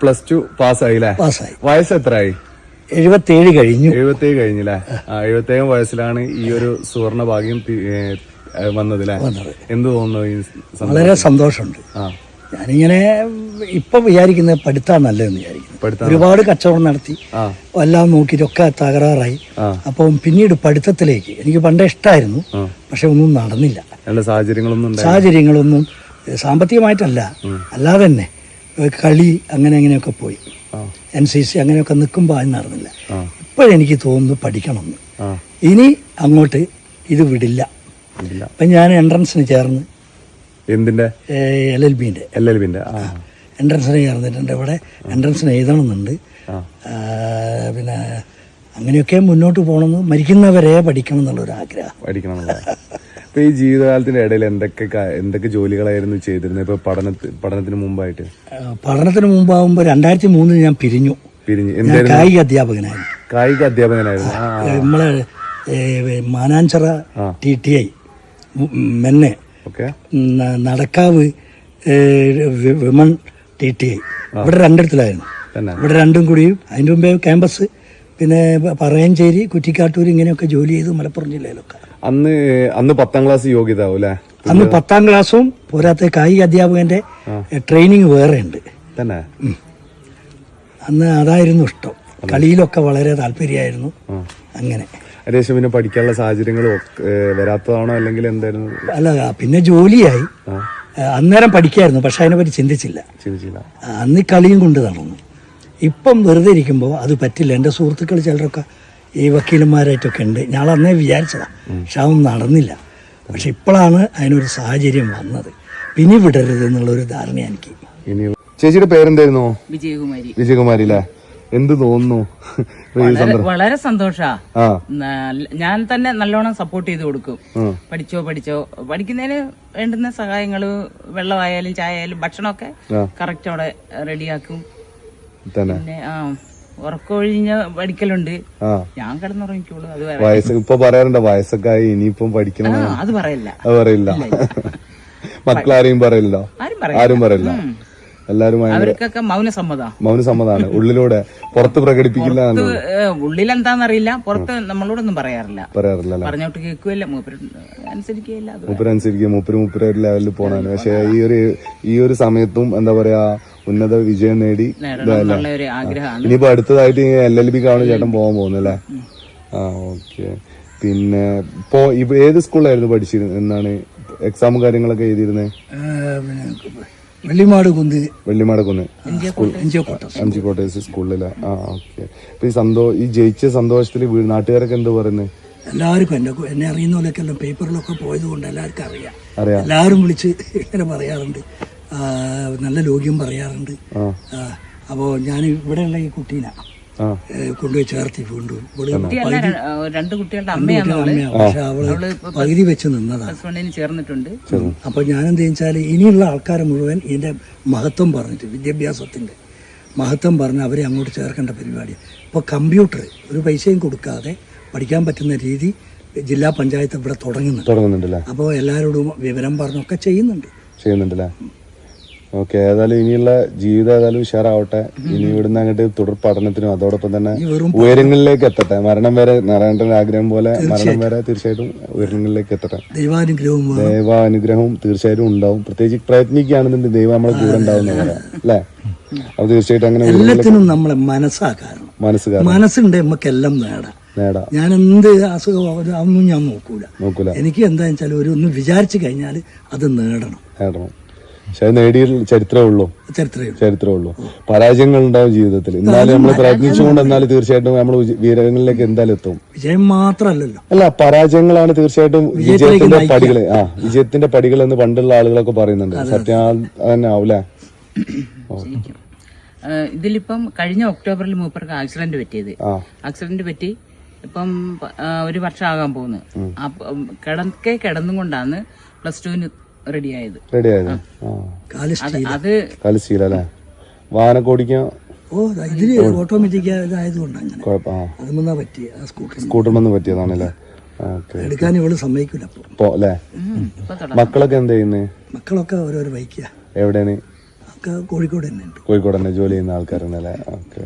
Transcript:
Plus two പാസ്സായില്ലേ? പാസ്സായി. വയസ്സ് എത്രയായി? എഴുപത്തേഴ് കഴിഞ്ഞു. എഴുപത്തേഴ് കഴിഞ്ഞില്ലേ? ആ എഴുപത്തേഴ് വയസ്സിലാണ് ഈ ഒരു സുവർണ ഭാഗ്യം വന്നതില്ലേ? എന്ത് തോന്നുന്നു വളരെ സന്തോഷമുണ്ട്. ഞാനിങ്ങനെ ഇപ്പൊ വിചാരിക്കുന്നത് പഠിത്താൻ നല്ലതെന്ന് വിചാരിക്കുന്നു. പഠിത്തം ഒരുപാട് കച്ചവടം നടത്തി എല്ലാം നോക്കിയിട്ടൊക്കെ തകരാറായി. അപ്പം പിന്നീട് പഠിത്തത്തിലേക്ക് എനിക്ക് പണ്ടേ ഇഷ്ടമായിരുന്നു. പക്ഷെ ഒന്നും നടന്നില്ല. നല്ല സാഹചര്യങ്ങളൊന്നും സാഹചര്യങ്ങളൊന്നും സാമ്പത്തികമായിട്ടല്ല അല്ലാതെ തന്നെ. കളി അങ്ങനെ അങ്ങനെയൊക്കെ പോയി. എൻ സി സി അങ്ങനെയൊക്കെ നിൽക്കുമ്പോൾ അത് നടന്നില്ല. ഇപ്പോഴെനിക്ക് തോന്നുന്നു പഠിക്കണമെന്ന്. ഇനി അങ്ങോട്ട് ഇത് വിടില്ല. അപ്പൊ ഞാൻ എൻട്രൻസിന് ചേർന്ന്. എന്തിന്റെ എൽ എൽ ബിന്റെ. എൽ എൽ ബിന്റെ എൻട്രൻസിന് ചേർന്നിട്ടുണ്ട്. ഇവിടെ എൻട്രൻസിന് എഴുതണമെന്നുണ്ട്. പിന്നെ അങ്ങനെയൊക്കെ മുന്നോട്ട് പോകണമെന്ന് മരിക്കുന്നവരെ പഠിക്കണം എന്നുള്ളൊരു ആഗ്രഹം പഠിക്കണം. ഇപ്പൊ ഈ ജീവിതകാലത്തിന്റെ ഇടയിൽ എന്തൊക്കെ എന്തൊക്കെ ജോലികളായിരുന്നു ചെയ്തിരുന്നത്? ഇപ്പൊ പഠനത്തിന് പഠനത്തിന് മുമ്പായിട്ട്. പഠനത്തിന് മുമ്പാകുമ്പോ രണ്ടായിരത്തി മൂന്നിൽ ഞാൻ പിരിഞ്ഞു. പിരിഞ്ഞ്. ഞാൻ എന്തായിരുന്നു? കായിക അധ്യാപകനായിരുന്നു. കായിക അധ്യാപകനായിരുന്നു. ആ നമ്മളെ ഏ, മാനാഞ്ചിറ ടി ടി ഐ മെന്നെ. ഓക്കെ. ന- നടക്കാവ് ഏ, വി- വിമൺ ടി ടി ഐ. ഇവിടെ രണ്ടിടത്തിലായിരുന്നു. തന്നെ. ഇവിടെ രണ്ടും കൂടിയും. അതിന്റെ മുമ്പേ ക്യാമ്പസ് പിന്നെ പറയഞ്ചേരി കുറ്റിക്കാട്ടൂർ ഇങ്ങനെയൊക്കെ ജോലി ചെയ്തു മലപ്പുറം ജില്ലയിലൊക്കെ. അന്ന് അന്ന് പത്താം ക്ലാസ് യോഗ്യത അല്ലേ? അന്ന് പത്താം ക്ലാസ്സും പോരാത്ത കായിക അധ്യാപകന്റെ ട്രെയിനിങ് വേറെ ഉണ്ട്. തന്നെ? അന്ന് അതായിരുന്നു ഇഷ്ടം. കളിയിലൊക്കെ വളരെ താല്പര്യമായിരുന്നു. അങ്ങനെ. പിന്നെ പഠിക്കാനുള്ള സാഹചര്യങ്ങൾ വരാത്തതാണോ അല്ലെങ്കിൽ എന്തായിരുന്നു? അല്ല പിന്നെ ജോലിയായി. അന്നേരം പഠിക്കായിരുന്നു പക്ഷെ അതിനെപ്പറ്റി ചിന്തിച്ചില്ല. ചിന്തിച്ചില്ല. അന്ന് കളിയും കൊണ്ട് നടന്നു. ഇപ്പം വെറുതെ ഇരിക്കുമ്പോൾ അത് പറ്റില്ല. എന്റെ സുഹൃത്തുക്കൾ ചിലരൊക്കെ ഈ വക്കീലന്മാരായിട്ടൊക്കെ ഉണ്ട്. ഞാൻ അന്നേ വിചാരിച്ചതാ. പക്ഷെ അതൊന്നും നടന്നില്ല. പക്ഷെ ഇപ്പോഴാണ് അതിനൊരു സാഹചര്യം വന്നത്. പിന്നെ വിടരുത് എന്നുള്ളൊരു ധാരണ എനിക്ക്. ഇനി ചേച്ചിയുടെ പേരെന്തായിരുന്നു? വിജയകുമാരി. വിജയകുമാരി അല്ലേ എന്ത് തോന്നുന്നു? വളരെ സന്തോഷ. ഞാൻ തന്നെ നല്ലോണം സപ്പോർട്ട് ചെയ്ത് കൊടുക്കും. പഠിച്ചോ പഠിച്ചോ. പഠിക്കുന്നതിന് വേണ്ടുന്ന സഹായങ്ങൾ വെള്ളമായാലും ചായ ആയാലും ഭക്ഷണമൊക്കെ. കറക്റ്റ് അവിടെ റെഡിയാക്കും തന്നെ. പിന്നെ ആ. ഉറക്കൊഴിഞ്ഞ പഠിക്കലുണ്ട്. ഞാൻ കിടന്നുറങ്ങിക്കോളൂ. അത് വേറെ വയസ്സ് ഇപ്പൊ പറയാറുണ്ട് വയസ്സൊക്കെ ആയി ഇനിയിപ്പം പഠിക്കണം അത് പറയില്ല. അത് പറയില്ല. മക്കളാരെയും പറയില്ല? ആരും പറയില്ല. എല്ലാരും അവർക്കൊക്കെ മൗനസമ്മതാ. മൗനസമ്മതാണ് ഉള്ളിലൂടെ പുറത്ത് പ്രകടിപ്പിക്കില്ല എന്ന് ഉള്ളിലെന്താന്നറിയില്ല. പുറത്ത് നമ്മളോടൊന്നും പറയാറില്ല. പറയാറില്ല പറഞ്ഞോട്ട് കേൾക്കുകയില്ല. മൂപ്പര് അനുസരിക്കുകയില്ല. അത് മൂപ്പരനുസരിച്ച് മൂപ്പര് മൂപ്പര് ലെവലിൽ പോണാണ് പക്ഷെ ഈ ഒരു ഈ ഒരു സമയത്തും എന്താ പറയാ ഉന്നത വിജയം നേടി ഇനിയിപ്പോ അടുത്തതായിട്ട് എൽ എൽ ബിക്കാണ് ചേട്ടൻ പോകാൻ പോകുന്നല്ലേ? ആ ഓക്കെ. പിന്നെ ഇപ്പോ ഏത് സ്കൂളിലായിരുന്നു പഠിച്ചിരുന്നത് എന്നാണ് എക്സാമും കാര്യങ്ങളൊക്കെ എഴുതിയിരുന്നത് വെള്ളിമാട് കുന്ന്. ജി കോട്ടേഴ്സ് സ്കൂളിലെ. ആ ഓക്കെ. ഇപ്പൊ ഈ സന്തോ ഈ ജയിച്ച സന്തോഷത്തിൽ നാട്ടുകാരൊക്കെ എന്ത് പറയുന്നത് എല്ലാവർക്കും എന്നെ എന്നെ അറിയുന്ന പോലെയൊക്കെ എല്ലാം പേപ്പറിലൊക്കെ പോയത് കൊണ്ട് എല്ലാവർക്കും അറിയാം. അറിയാം. എല്ലാവരും വിളിച്ച് ഇങ്ങനെ പറയാറുണ്ട്. നല്ല ലോക്യം പറയാറുണ്ട്. അപ്പോ അപ്പോൾ ഞാൻ ഇവിടെയുള്ള ഈ കുട്ടീനെ കൊണ്ടുപോയി ചേർത്തി ഇവിടെ രണ്ട് കുട്ടികളുടെ അമ്മയാണ്. പക്ഷെ അവൾ പകുതി വെച്ച് നിന്നതാണ്. അപ്പൊ ചേർന്നിട്ടുണ്ട്. അപ്പോൾ ഞാനെന്ത് വെച്ചാൽ ഇനിയുള്ള ആൾക്കാരെ മുഴുവൻ ഇതിന്റെ മഹത്വം പറഞ്ഞിട്ട് വിദ്യാഭ്യാസത്തിന്റെ മഹത്വം പറഞ്ഞ് അവരെ അങ്ങോട്ട് ചേർക്കേണ്ട പരിപാടി ഇപ്പോൾ കമ്പ്യൂട്ടർ ഒരു പൈസയും കൊടുക്കാതെ പഠിക്കാൻ പറ്റുന്ന രീതി ജില്ലാ പഞ്ചായത്ത് ഇവിടെ തുടങ്ങുന്നുണ്ട്. തുടങ്ങുന്നുണ്ടല്ലേ? അപ്പോൾ എല്ലാവരോടും വിവരം പറഞ്ഞൊക്കെ ചെയ്യുന്നുണ്ട്. ചെയ്യുന്നുണ്ടല്ലേ? ഓക്കെ ഏതായാലും ഇനിയുള്ള ജീവിതം ഏതായാലും ഉഷാറാവട്ടെ. ഇനി ഇവിടുന്ന് അങ്ങോട്ട് തുടർ പഠനത്തിനും അതോടൊപ്പം തന്നെ ഉയരങ്ങളിലേക്ക് എത്തട്ടെ. മരണം വരെ നാരായണന്റെ ആഗ്രഹം പോലെ മരണം വരെ തീർച്ചയായിട്ടും ഉയരങ്ങളിലേക്ക് എത്തട്ടെ. ദൈവാനുഗ്രഹവും ദൈവാനുഗ്രഹവും തീർച്ചയായിട്ടും ഉണ്ടാവും. പ്രത്യേകിച്ച് പ്രയത്നിക്കുകയാണെന്നുണ്ട് ദൈവം നമ്മളെ കൂടെ ഉണ്ടാവും പറയാം. അല്ലേ? അപ്പൊ തീർച്ചയായിട്ടും അങ്ങനെ എല്ലാത്തിനും നമ്മളെ മനസ്സുണ്ട് നമുക്കെല്ലാം നേടാം. നേടാം. ഞാൻ എന്ത് അസുഖം അതൊന്നും ഞാൻ നോക്കൂല. നോക്കൂല. എനിക്ക് എന്താ വെച്ചാൽ ഒരു ഒന്ന് വിചാരിച്ചു കഴിഞ്ഞാൽ അത് നേടണം. നേടണം. പക്ഷെ അത് നേടിയ ചരിത്രമേ ഉള്ളൂ. ചരിത്രമേ ചരിത്രമേ ഉള്ളൂ. പരാജയങ്ങൾ ഉണ്ടാവും ജീവിതത്തിൽ. എന്നാലും നമ്മൾ പ്രയത്നിച്ചുകൊണ്ട് എന്നാലും തീർച്ചയായിട്ടും നമ്മൾ വീരങ്ങളിലേക്ക് എന്തായാലും എത്തും. വിജയം മാത്രമല്ലല്ലോ. അല്ല പരാജയങ്ങളാണ് തീർച്ചയായിട്ടും വിജയത്തിന്റെ പടികൾ ആ വിജയത്തിന്റെ പടികൾ എന്ന് പണ്ടുള്ള ആളുകളൊക്കെ പറയുന്നുണ്ട്. സത്യം തന്നെ ആവൂലേ ഇതിലിപ്പം കഴിഞ്ഞ ഒക്ടോബറിൽ മൂപ്പർക്ക് ആക്സിഡന്റ് പറ്റിയത്. ആക്സിഡന്റ് പറ്റി ഇപ്പം ഒരു വർഷം ആകാൻ പോകുന്നു കിടക്കെ കിടന്നും കൊണ്ടാണ് പ്ലസ് ടുവിന് റെഡിയായത്. കാൽ അത് അത് കലിശീല അല്ലേ വാഹനമൊക്കെ ഓടിക്കാൻ ഓ ദാ ഇതിൽ ഓട്ടോമാറ്റിക് ഇതായതുകൊണ്ട് അങ്ങനെ. അതുമെന്നാ സ്കൂട്ടർ സ്കൂട്ടർമെന്ന് പറ്റിയതാണല്ലേ? എടുക്കാൻ ഇവൾ അല്ലേ? മക്കളൊക്കെ എന്ത് ചെയ്യുന്നത് മക്കളൊക്കെ ഓരോരോ ബൈക്കാ എവിടെയാണ്? കോഴിക്കോട് തന്നെ കോഴിക്കോട് തന്നെ ജോലി ചെയ്യുന്ന ആൾക്കാരുണ്ടല്ലേ ഓക്കെ.